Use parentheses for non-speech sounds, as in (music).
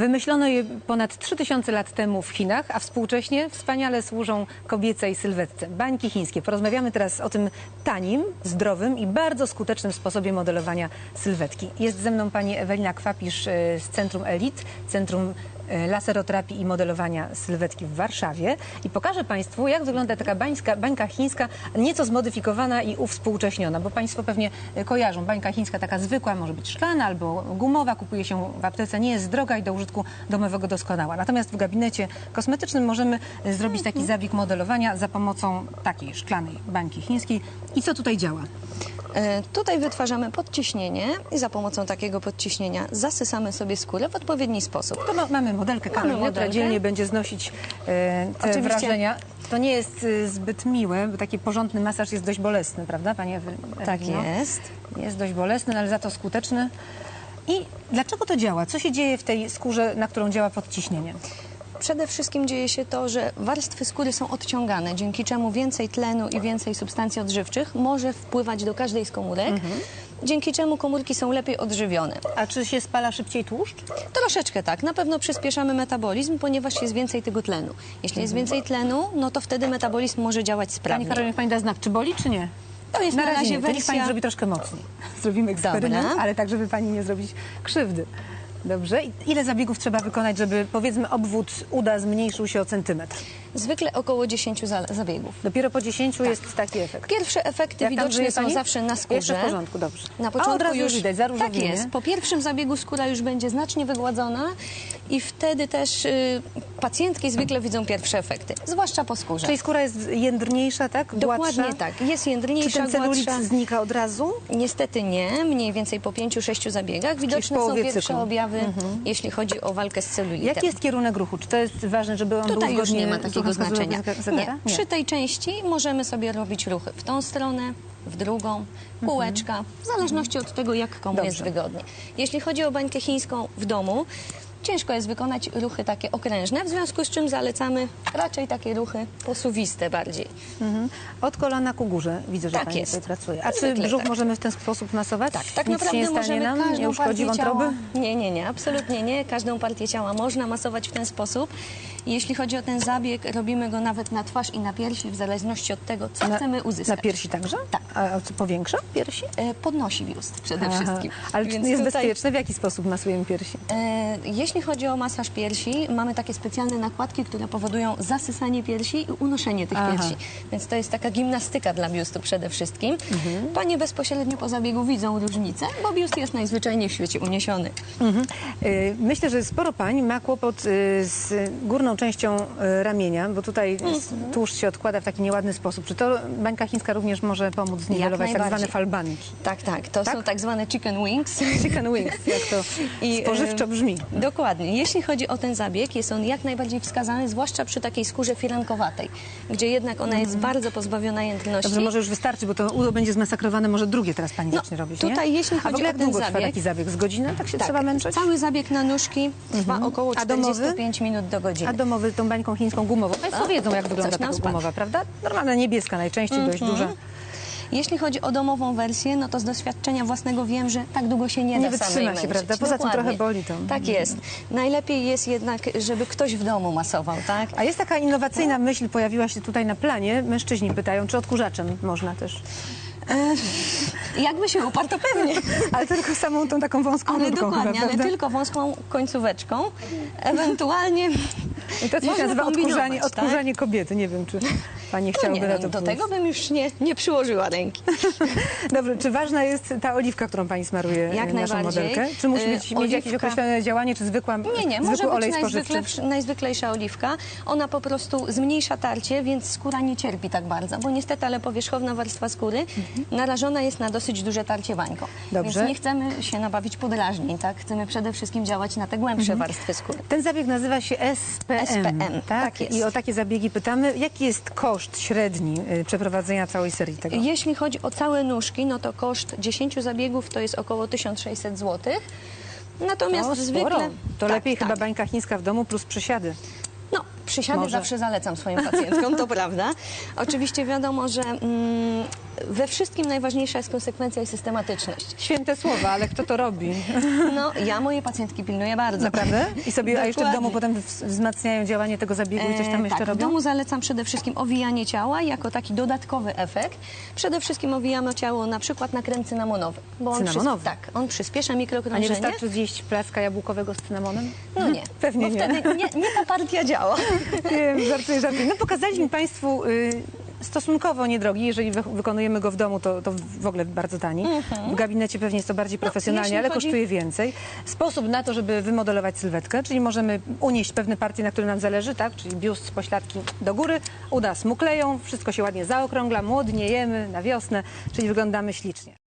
Wymyślono je ponad 3000 lat temu w Chinach, a współcześnie wspaniale służą kobiecej sylwetce. Bańki chińskie. Porozmawiamy teraz o tym tanim, zdrowym i bardzo skutecznym sposobie modelowania sylwetki. Jest ze mną pani Ewelina Kwapisz e, z Centrum Elit, Centrum Laseroterapii i Modelowania Sylwetki w Warszawie i pokażę Państwu, jak wygląda taka bańska, bańka chińska, nieco zmodyfikowana i uwspółcześniona, bo Państwo pewnie e, kojarzą. Bańka chińska taka zwykła, może być szklana albo gumowa, kupuje się w aptece, nie jest droga i do użytku domowego doskonała. Natomiast w gabinecie kosmetycznym możemy e, zrobić taki zabieg modelowania za pomocą takiej szklanej bańki chińskiej. I co tutaj działa? E, Tutaj wytwarzamy podciśnienie i za pomocą takiego podciśnienia zasysamy sobie skórę w odpowiedni sposób. To ma, mamy modelkę która modelkę. dzielnie będzie znosić e, te Oczywiście. wrażenia. To nie jest e, zbyt miłe, bo taki porządny masaż jest dość bolesny, prawda, Panie Ewy- Tak Ewelino? jest. Jest dość bolesny, no ale za to skuteczny. I dlaczego to działa? Co się dzieje w tej skórze, na którą działa podciśnienie? Przede wszystkim dzieje się to, że warstwy skóry są odciągane, dzięki czemu więcej tlenu i więcej substancji odżywczych może wpływać do każdej z komórek, Mhm. Dzięki czemu komórki są lepiej odżywione. A czy się spala szybciej tłuszcz? Troszeczkę tak. Na pewno przyspieszamy metabolizm, ponieważ jest więcej tego tlenu. Jeśli jest więcej tlenu, no to wtedy metabolizm może działać Pani sprawniej. Karolina, Pani da znak, czy boli, czy nie? To jest Na na razie razie niech Pani wersja... zrobi troszkę mocniej. (laughs) Zrobimy eksperyment, Dobra. ale tak, żeby Pani nie zrobić krzywdy. Dobrze. Ile zabiegów trzeba wykonać, żeby powiedzmy obwód uda zmniejszył się o centymetr? Zwykle około 10 za- zabiegów. Dopiero po 10 jest taki efekt. Pierwsze efekty Jak widoczne są pani? zawsze na skórze. Jeszcze w porządku, dobrze. Na A początku od razu już widać, Tak zaróżowienie. jest. Po pierwszym zabiegu skóra już będzie znacznie wygładzona i wtedy też y, pacjentki zwykle widzą pierwsze efekty, zwłaszcza po skórze. Czyli skóra jest jędrniejsza, tak? Dokładnie Gładsza? tak. Jest Czy jędrniejsza, ten celulit gładsza. znika od razu? Niestety nie, mniej więcej po 5-6 zabiegach. Widoczne są pierwsze cyklu. Mhm. objawy, jeśli chodzi o walkę z celulitem. Jaki jest kierunek ruchu? Czy to jest ważne, żeby on Tutaj był już nie ma wskazówek znaczenia. Nie. Przy tej części możemy sobie robić ruchy w tą stronę, w drugą, kółeczka, w zależności od tego, jak komu Dobrze. jest wygodnie. Jeśli chodzi o bańkę chińską w domu, ciężko jest wykonać ruchy takie okrężne, w związku z czym zalecamy raczej takie ruchy posuwiste bardziej. Mhm. Od kolana ku górze widzę, że Tak Pani jest. tutaj pracuje. A czy brzuch tak. możemy w ten sposób masować? Tak, tak Nic naprawdę się nie stanie możemy nam? każdą Nie uszkodzi partię wątroby? ciała... Nie, nie, nie, absolutnie nie. Każdą partię ciała można masować w ten sposób. I Jeśli chodzi o ten zabieg, robimy go nawet na twarz i na piersi, w zależności od tego, co Na, chcemy uzyskać. na piersi także? Tak. A co powiększa piersi? E, Podnosi biust przede Aha. wszystkim. Ale czy Więc jest tutaj, bezpieczne? W jaki sposób masujemy piersi? E, jeśli chodzi o masaż piersi, mamy takie specjalne nakładki, które powodują zasysanie piersi i unoszenie tych Aha. piersi. Więc to jest taka gimnastyka dla biustu przede wszystkim. Mhm. Panie bezpośrednio po zabiegu widzą różnicę, bo biust jest najzwyczajniej w świecie uniesiony. Mhm. Y, Myślę, że sporo pań ma kłopot y, z górną częścią y, ramienia, bo tutaj Mhm. tłuszcz się odkłada w taki nieładny sposób. Czy to bańka chińska również może pomóc zniwelować tak zwane falbanki? Tak, tak. To Tak? są tak zwane chicken wings. Chicken wings, jak to (laughs) I, spożywczo e, brzmi. Dokładnie. Jeśli chodzi o ten zabieg, jest on jak najbardziej wskazany, zwłaszcza przy takiej skórze firankowatej, gdzie jednak ona jest bardzo pozbawiona jędrności. Dobrze, może już wystarczy, bo to udo będzie zmasakrowane, może drugie teraz pani No, zacznie robić, tutaj nie? jeśli A w chodzi ogóle o jak ten długo trwa zabieg- taki zabieg? Z godziny tak się Tak, trzeba męczyć? cały zabieg na nóżki trwa około A domowy? 45 minut do godziny. Domowy tą bańką chińską gumową? Państwo A, wiedzą, jak wygląda taka spadło. gumowa, prawda? Normalna niebieska najczęściej, dość Mhm. duża. Jeśli chodzi o domową wersję, no to z doświadczenia własnego wiem, że tak długo się nie, Nie da wytrzyma samej się, prawda? Poza tym Dokładnie. trochę boli to. Tak jest. Najlepiej jest jednak, żeby ktoś w domu masował, tak? A jest taka innowacyjna myśl, pojawiła się tutaj na planie. Mężczyźni pytają, czy odkurzaczem można też. Jakby się uparł, to pewnie. (laughs) Ale tylko samą tą taką wąską Ale rurką dokładnie, chyba, ale tylko wąską końcóweczką. Ewentualnie I to można nazywa odkurzanie, tak? odkurzanie kobiety. Nie wiem, czy pani No chciałaby nie, na to do tego bym już nie, nie przyłożyła ręki. (laughs) Dobrze, czy ważna jest ta oliwka, którą pani smaruje Jak e, naszą modelkę? Czy musi Y, być, mieć jakieś oliwka- określone działanie, czy zwykła, Nie, nie, może być spożywczy? najzwyklejsza, oliwka. Ona po prostu zmniejsza tarcie, więc skóra nie cierpi tak bardzo, bo niestety, ale powierzchowna warstwa skóry narażona jest na dosyć duże tarcie bańką. Dobrze. Więc nie chcemy się nabawić podrażnień, tak? Chcemy przede wszystkim działać na te głębsze warstwy skóry. Ten zabieg nazywa się SPM, SPM, tak? tak jest. I o takie zabiegi pytamy. Jaki jest koszt średni y, przeprowadzenia całej serii tego? Jeśli chodzi o całe nóżki, no to koszt 10 zabiegów to jest około 1600 zł. Natomiast zwykle... To tak, lepiej tak. chyba bańka chińska w domu plus przysiady. No, Przysiady Może. zawsze zalecam swoim pacjentkom, to (laughs) prawda. Oczywiście wiadomo, że mm, we wszystkim najważniejsza jest konsekwencja i systematyczność. Święte słowa, ale kto to robi? (laughs) No, ja moje pacjentki pilnuję bardzo. Naprawdę? I sobie, a jeszcze w domu potem wz- wzmacniają działanie tego zabiegu i coś tam E, jeszcze tak, robią? w domu zalecam przede wszystkim owijanie ciała jako taki dodatkowy efekt. Przede wszystkim owijamy ciało na przykład na krem cynamonowy. Bo on Cynamonowy? tak, on przyspiesza A nie mikrokrążenie. wystarczy zjeść placka jabłkowego z cynamonem? No nie, (laughs) Pewnie bo nie. wtedy nie, nie ta partia działa. (laughs) Wiem, żartuję, żartuję. No pokazaliśmy Państwu y, stosunkowo niedrogi, jeżeli wy, wykonujemy go w domu, to, to w ogóle bardzo tani. W gabinecie pewnie jest to bardziej profesjonalnie, Mhm. No, jeśli ale chodzi- kosztuje więcej. Sposób na to, żeby wymodelować sylwetkę, czyli możemy unieść pewne partie, na których nam zależy, tak? czyli biust, pośladki do góry, uda smukleją, wszystko się ładnie zaokrągla, młodniejemy na wiosnę, czyli wyglądamy ślicznie.